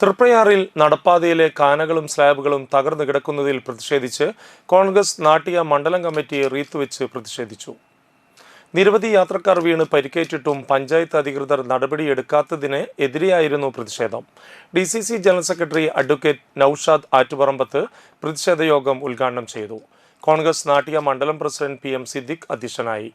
തൃപ്രയാറിൽ നടപ്പാതയിലെ കാനകളും സ്ലാബുകളും തകർന്നു കിടക്കുന്നതിൽ പ്രതിഷേധിച്ച് കോൺഗ്രസ് നാട്ടിയ മണ്ഡലം കമ്മിറ്റിയെ റീത്തുവെച്ച് പ്രതിഷേധിച്ചു. നിരവധി യാത്രക്കാർ വീണ് പരിക്കേറ്റിട്ടും പഞ്ചായത്ത് അധികൃതർ നടപടിയെടുക്കാത്തതിന് എതിരെയായിരുന്നു പ്രതിഷേധം. D C C general secretary advocate Naushad Attuparambath പ്രതിഷേധ യോഗം ഉദ്ഘാടനം ചെയ്തു. കോൺഗ്രസ് നാട്ടിയ മണ്ഡലം പ്രസിഡന്റ് പി എം സിദ്ദിഖ് അധ്യക്ഷനായി.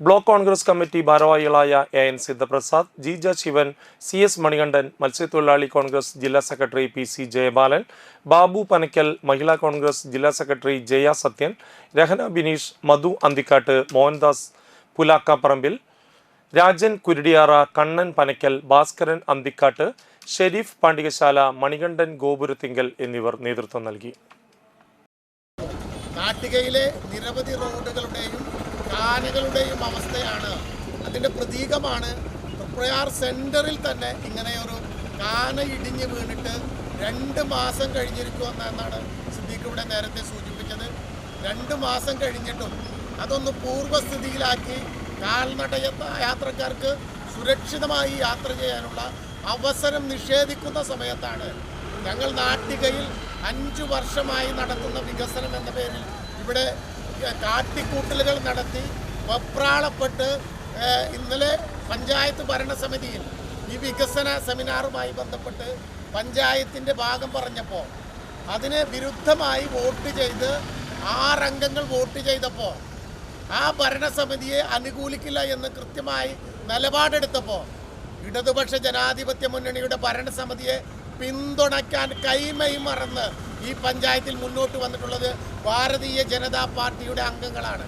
ബ്ലോക്ക് കോൺഗ്രസ് കമ്മിറ്റി ഭാരവാഹികളായ എ എൻ സിദ്ധപ്രസാദ് ജി ജ ശിവൻ സി എസ് മണികണ്ഠൻ മത്സ്യത്തൊഴിലാളി കോൺഗ്രസ് ജില്ലാ secretary P C Jayabalan Babu Panakkal Mahila Congress ജില്ലാ സെക്രട്ടറി ജയ സത്യൻ രഹന ബിനീഷ് മധു അന്തിക്കാട്ട് മോഹൻദാസ് പുലാക്കാപ്പറമ്പിൽ രാജൻ കുരുടിയാറ കണ്ണൻ പനക്കൽ ഭാസ്കരൻ അന്തിക്കാട്ട് ഷെരീഫ് പാണ്ഡികശാല മണികണ്ഠൻ ഗോപുരത്തിങ്കൽ എന്നിവർ നേതൃത്വം നൽകി. നാട്ടികയിലെ നിരവധി റോഡുകളുടെയും കാനകളുടെയും അവസ്ഥയാണ് അതിന്റെ പ്രതീകമാണ്. തൃപ്രയാർ സെന്ററിൽ തന്നെ ഇങ്ങനെയൊരു കാന ഇടിഞ്ഞ് വീണിട്ട് രണ്ട് മാസം കഴിഞ്ഞിരിക്കുമെന്ന് എന്നാണ് സിദ്ദീഖ് ഇവിടെ നേരത്തെ സൂചിപ്പിച്ചത്. രണ്ട് മാസം കഴിഞ്ഞിട്ടും അതൊന്ന് പൂർവസ്ഥിതിയിലാക്കി കാൽനട യാത്ര- യാത്രക്കാർക്ക് സുരക്ഷിതമായി യാത്ര ചെയ്യാനുള്ള അവസരം നിഷേധിക്കുന്ന സമയത്താണ് ഞങ്ങൾ നാട്ടികയിൽ അഞ്ച് വർഷമായി നടത്തുന്ന വികസനം എന്ന പേരിൽ ഇവിടെ കാട്ടിക്കൂട്ടലുകൾ നടത്തി വെപ്രാളപ്പെട്ട് ഇന്നലെ പഞ്ചായത്ത് ഭരണസമിതിയിൽ ഈ വികസന സെമിനാറുമായി ബന്ധപ്പെട്ട് പഞ്ചായത്തിന്റെ ഭാഗം പറഞ്ഞപ്പോൾ അതിന് വിരുദ്ധമായി വോട്ട് ചെയ്ത് ആറംഗങ്ങൾ വോട്ട് ചെയ്തപ്പോൾ ആ ഭരണസമിതിയെ അനുകൂലിക്കില്ല എന്ന് കൃത്യമായി നിലപാടെടുത്തപ്പോൾ ഇടതുപക്ഷ ജനാധിപത്യ മുന്നണിയുടെ ഭരണസമിതിയെ പിന്തുണയ്ക്കാൻ കൈമൈ മറന്ന് ഈ പഞ്ചായത്തിൽ മുന്നോട്ട് വന്നിട്ടുള്ളത് ഭാരതീയ ജനതാ പാർട്ടിയുടെ അംഗങ്ങളാണ്.